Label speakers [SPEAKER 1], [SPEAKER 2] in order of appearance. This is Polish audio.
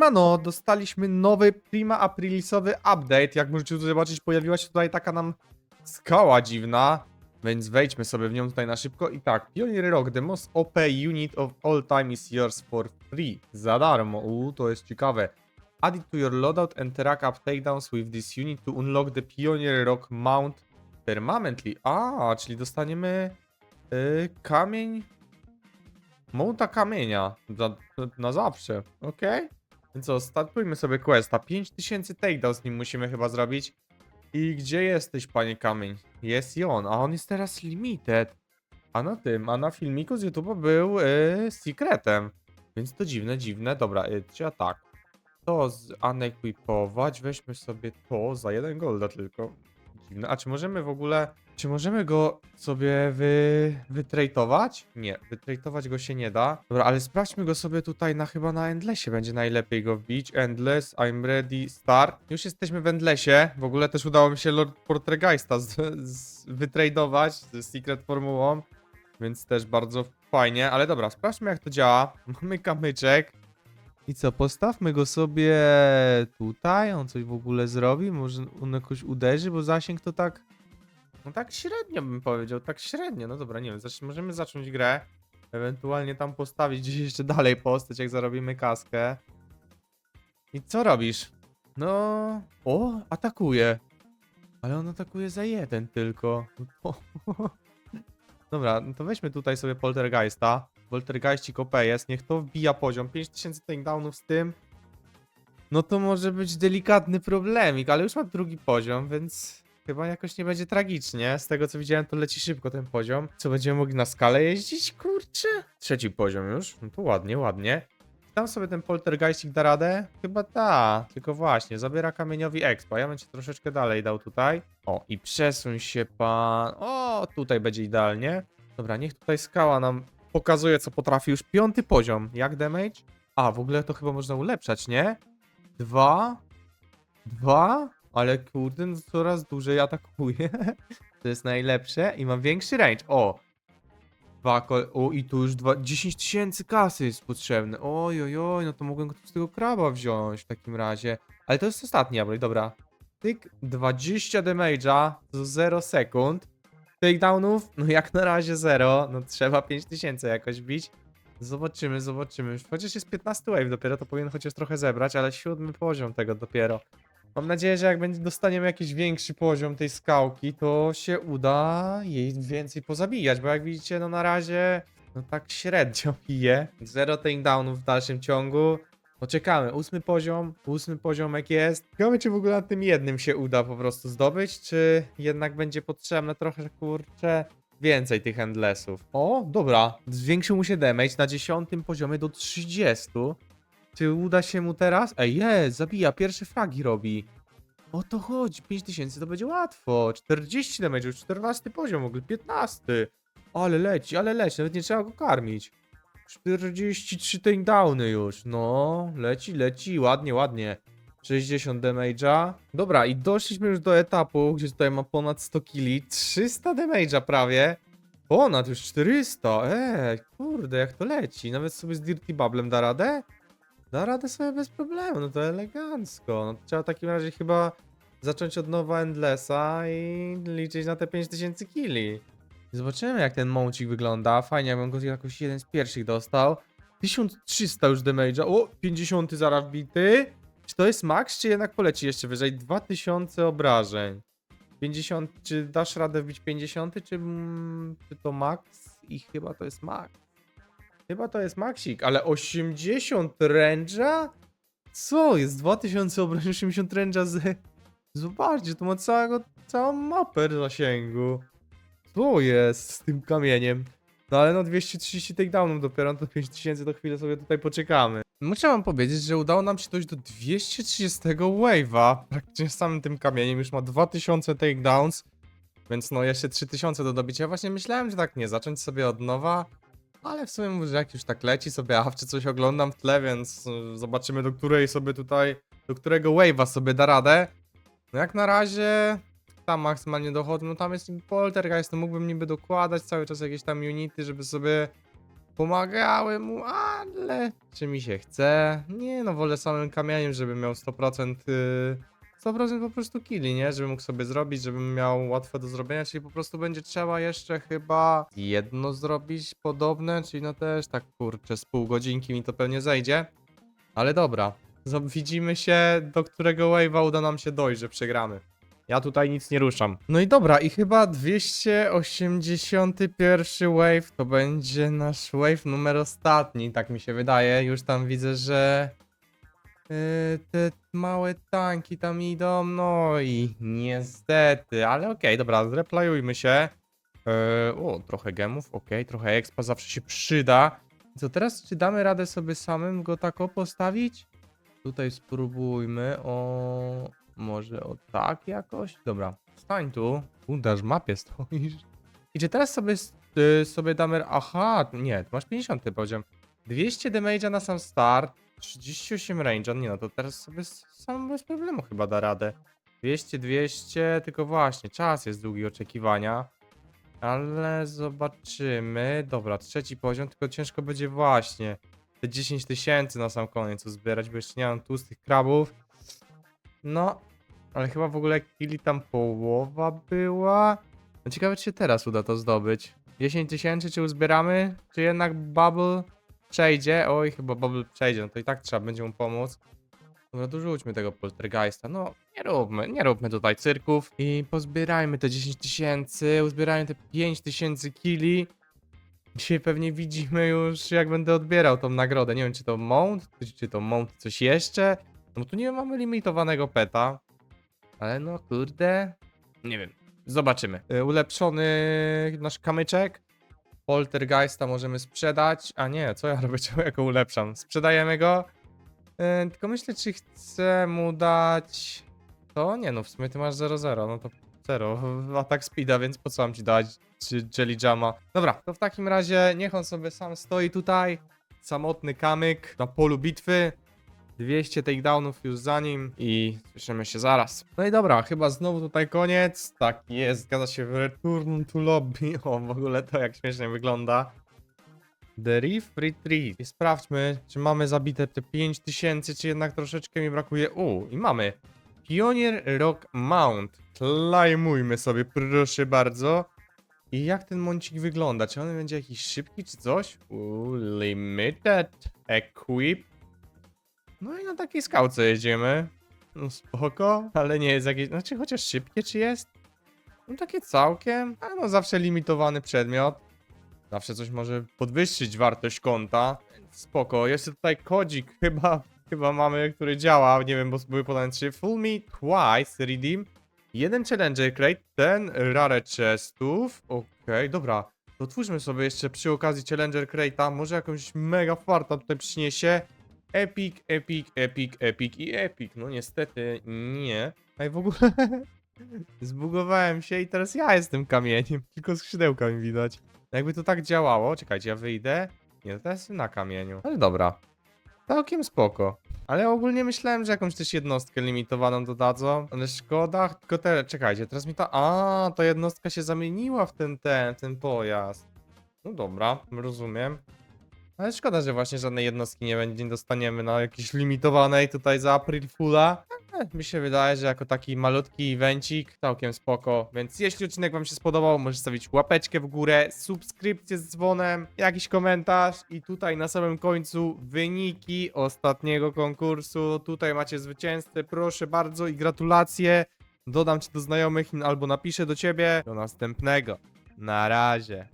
[SPEAKER 1] Siemano, dostaliśmy nowy Prima Aprilisowy update. Jak możecie tu zobaczyć, pojawiła się tutaj taka nam skała dziwna. Więc wejdźmy sobie w nią tutaj na szybko. I tak, Pioneer Rock, the most OP unit of all time is yours for free. Za darmo. Uuu, to jest ciekawe. Add it to your loadout and track up takedowns with this unit to unlock the Pioneer Rock mount permanently. A, czyli dostaniemy yy, kamień Mołta kamienia. Za, na zawsze. Okej. Więc co, startujmy sobie questa. 5000 takedown z nim musimy chyba zrobić. I gdzie jesteś, panie kamień? Jest i on, a on jest teraz limited. A na tym, a na filmiku z YouTube'a był yy, secretem. Więc to dziwne, dziwne. Dobra, yy, tak. To zanequipować. Weźmy sobie to za jeden golda tylko. Dziwne. A czy możemy w ogóle... Czy możemy go sobie wy... wytrejtować? Nie, wytrejtować go się nie da. Dobra, ale sprawdźmy go sobie tutaj na chyba na Endlessie będzie najlepiej go wbić. Endless, I'm ready, start. Już jesteśmy w Endlessie. W ogóle też udało mi się Lord Portergeista z, z, wytradować z Secret Formułą. Więc też bardzo fajnie, ale dobra, sprawdźmy jak to działa. Mamy kamyczek. I co, postawmy go sobie tutaj, on coś w ogóle zrobi, może on jakoś uderzy, bo zasięg to tak, no tak średnio bym powiedział, tak średnio, no dobra, nie wiem, zacz, możemy zacząć grę, ewentualnie tam postawić gdzieś jeszcze dalej postać, jak zarobimy kaskę. I co robisz? No, o, atakuje, ale on atakuje za jeden tylko. Dobra, no to weźmy tutaj sobie Poltergeista. Poltergeistik OP jest, niech to wbija poziom. 5000 takedownów z tym. No to może być delikatny problemik, ale już mam drugi poziom, więc chyba jakoś nie będzie tragicznie. Z tego co widziałem, to leci szybko ten poziom. Co, będziemy mogli na skalę jeździć? Kurczę. Trzeci poziom już. No to ładnie, ładnie. Tam sobie ten poltergeistik da radę? Chyba da, tylko właśnie, zabiera kamieniowi expa. Ja bym cię troszeczkę dalej dał tutaj. O, i przesuń się pan. O, tutaj będzie idealnie. Dobra, niech tutaj skała nam pokazuje, co potrafi. Już piąty poziom. Jak damage? A, w ogóle to chyba można ulepszać, nie? Dwa. Dwa. Ale kurde, no coraz dłużej atakuje. To jest najlepsze. I mam większy range. O! Dwa kol... O, i tu już dwa... 10 tysięcy kasy jest potrzebne. Oj, oj, oj, no to mogłem z tego kraba wziąć w takim razie. Ale to jest ostatni upgrade, dobra. Tyk, 20 damage'a za 0 sekund. Takedownów, no jak na razie 0. No trzeba 5000 jakoś bić. Zobaczymy, zobaczymy. Chociaż jest 15 wave dopiero, to powinien chociaż trochę zebrać, ale siódmy poziom tego dopiero. Mam nadzieję, że jak dostaniemy jakiś większy poziom tej skałki, to się uda jej więcej pozabijać, bo jak widzicie, no na razie, no tak średnio bije. Zero takedownów w dalszym ciągu. Poczekamy, ósmy poziom, ósmy poziomek jest. Ciekawe, czy w ogóle na tym jednym się uda po prostu zdobyć, czy jednak będzie potrzebne trochę, kurczę, więcej tych endlessów. O, dobra, zwiększył mu się damage na dziesiątym poziomie do 30. Czy uda się mu teraz? Ej, jest, zabija, pierwsze fragi robi. O to chodzi, 5000 to będzie łatwo. 40 damage, już 14 poziom, w ogóle 15. Ale leci, ale leci, nawet nie trzeba go karmić. 43 takedowny już, no, leci, leci, ładnie, ładnie. 60 damage'a. Dobra, i doszliśmy już do etapu, gdzie tutaj ma ponad 100 killi. 300 damage'a prawie. Ponad już 400. Eee, kurde, jak to leci. Nawet sobie z Dirty Bubblem da radę? Da radę sobie bez problemu, no to elegancko. No to trzeba w takim razie chyba zacząć od nowa Endlessa i liczyć na te 5000 killi. Zobaczymy jak ten mącik wygląda. Fajnie, jakbym go jakoś jeden z pierwszych dostał. 1300 już damage'a. O, 50 zaraz wbity. Czy to jest max, czy jednak poleci jeszcze wyżej? 2000 obrażeń. 50, czy dasz radę wbić 50, czy, mm, czy to max? I chyba to jest max. Chyba to jest maxik, ale 80 range'a? Co? Jest 2000 obrażeń, 80 range'a z... Zobaczcie, to ma całego, całą mapę zasięgu. Co jest z tym kamieniem? No ale no 230 takedownów dopiero, no to 5000 to chwilę sobie tutaj poczekamy. Muszę wam powiedzieć, że udało nam się dojść do 230 wave'a. Praktycznie z samym tym kamieniem już ma 2000 takedowns. Więc no jeszcze 3000 do dobicia. Właśnie myślałem, że tak nie, zacząć sobie od nowa. Ale w sumie może jak już tak leci sobie, a czy coś oglądam w tle, więc y, zobaczymy do której sobie tutaj, do którego wave'a sobie da radę. No jak na razie tam maksymalnie dochodzę, no tam jest poltergeist, no mógłbym niby dokładać cały czas jakieś tam unity, żeby sobie pomagałem mu, ale czy mi się chce? Nie no, wolę samym kamieniem, żeby miał 100% y, 100% po prostu killi, nie? Żeby mógł sobie zrobić, żebym miał łatwe do zrobienia, czyli po prostu będzie trzeba jeszcze chyba jedno zrobić podobne, czyli no też tak kurczę, z pół godzinki mi to pewnie zejdzie. Ale dobra, Zob- widzimy się, do którego wave'a uda nam się dojść, że przegramy. Ja tutaj nic nie ruszam. No i dobra, i chyba 281 wave to będzie nasz wave numer ostatni, tak mi się wydaje. Już tam widzę, że yy, te małe tanki tam idą, no i niestety, ale okej, dobra, zreplayujmy się. Yy, o, trochę gemów, okej, trochę expa zawsze się przyda. Co teraz, czy damy radę sobie samym go tak o postawić? Tutaj spróbujmy o... Może o tak jakoś? Dobra, stań tu. Udasz mapie stoisz. I czy teraz sobie, y, sobie damy... Aha, nie, masz 50 poziom. 200 damage'a na sam start, 38 range'a, nie no, to teraz sobie sam bez problemu chyba da radę. 200, 200, tylko właśnie, czas jest długi oczekiwania. Ale zobaczymy. Dobra, trzeci poziom, tylko ciężko będzie właśnie te 10 tysięcy na sam koniec uzbierać, bo jeszcze nie mam tłustych krabów. No, ale chyba w ogóle killi tam połowa była. No ciekawe, czy się teraz uda to zdobyć. 10 tysięcy, czy uzbieramy? Czy jednak Bubble przejdzie? Oj, chyba Bubble przejdzie, no to i tak trzeba będzie mu pomóc. Dobra, dorzućmy tego poltergeista. No, nie róbmy, nie róbmy tutaj cyrków. I pozbierajmy te 10 tysięcy, uzbierajmy te 5 tysięcy kili. Dzisiaj pewnie widzimy już, jak będę odbierał tą nagrodę. Nie wiem, czy to mount, czy- to mount coś jeszcze. No tu nie mamy limitowanego peta. Ale no kurde. Nie wiem. Zobaczymy. Y, Ulepszony nasz kamyczek. Poltergeista możemy sprzedać. A nie, co ja robię? Czemu ja go ulepszam? Sprzedajemy go. Y, Tylko myślę, czy chcę mu dać. To nie no, w sumie ty masz 0-0. No to 0 atak speeda, więc po co mam ci dać czy Jelly Jama? Dobra, to w takim razie niech on sobie sam stoi tutaj. Samotny kamyk na polu bitwy. 200 takedownów już za nim i słyszymy się zaraz. No i dobra, chyba znowu tutaj koniec. Tak jest, zgadza się w Return to Lobby. O, w ogóle to jak śmiesznie wygląda. The Reef Retreat. I sprawdźmy, czy mamy zabite te 5000, czy jednak troszeczkę mi brakuje. U, i mamy. Pioneer Rock Mount. Klejmujmy sobie, proszę bardzo. I jak ten mącik wygląda? Czy on będzie jakiś szybki, czy coś? U, limited Equip. No i na takiej skałce jedziemy. No spoko, ale nie jest jakieś... Znaczy chociaż szybkie czy jest? No takie całkiem, ale no zawsze limitowany przedmiot. Zawsze coś może podwyższyć wartość konta. Spoko, jeszcze tutaj kodzik chyba, chyba mamy, który działa. Nie wiem, bo były podane trzy. Full me twice, redeem. Jeden challenger crate, ten rare chestów. Okej, dobra. To otwórzmy sobie jeszcze przy okazji challenger crate'a. Może jakąś mega farta tutaj przyniesie. Epic, epic, epic, epic i epic. No niestety nie. A i w ogóle zbugowałem się i teraz ja jestem kamieniem. Tylko skrzydełka mi widać. Jakby to tak działało, czekajcie, ja wyjdę. Nie, to teraz na kamieniu. Ale dobra. Całkiem spoko. Ale ogólnie myślałem, że jakąś też jednostkę limitowaną dodadzą. Ale szkoda, tylko te, czekajcie, teraz mi ta, a, ta jednostka się zamieniła w ten, ten, ten pojazd. No dobra, rozumiem. Ale szkoda, że właśnie żadnej jednostki nie będzie, nie dostaniemy na jakiejś limitowanej tutaj za April Foola. Ale mi się wydaje, że jako taki malutki evencik całkiem spoko. Więc jeśli odcinek wam się spodobał, możecie stawić łapeczkę w górę, subskrypcję z dzwonem, jakiś komentarz i tutaj na samym końcu wyniki ostatniego konkursu. Tutaj macie zwycięzcę, proszę bardzo i gratulacje. Dodam cię do znajomych albo napiszę do ciebie. Do następnego. Na razie.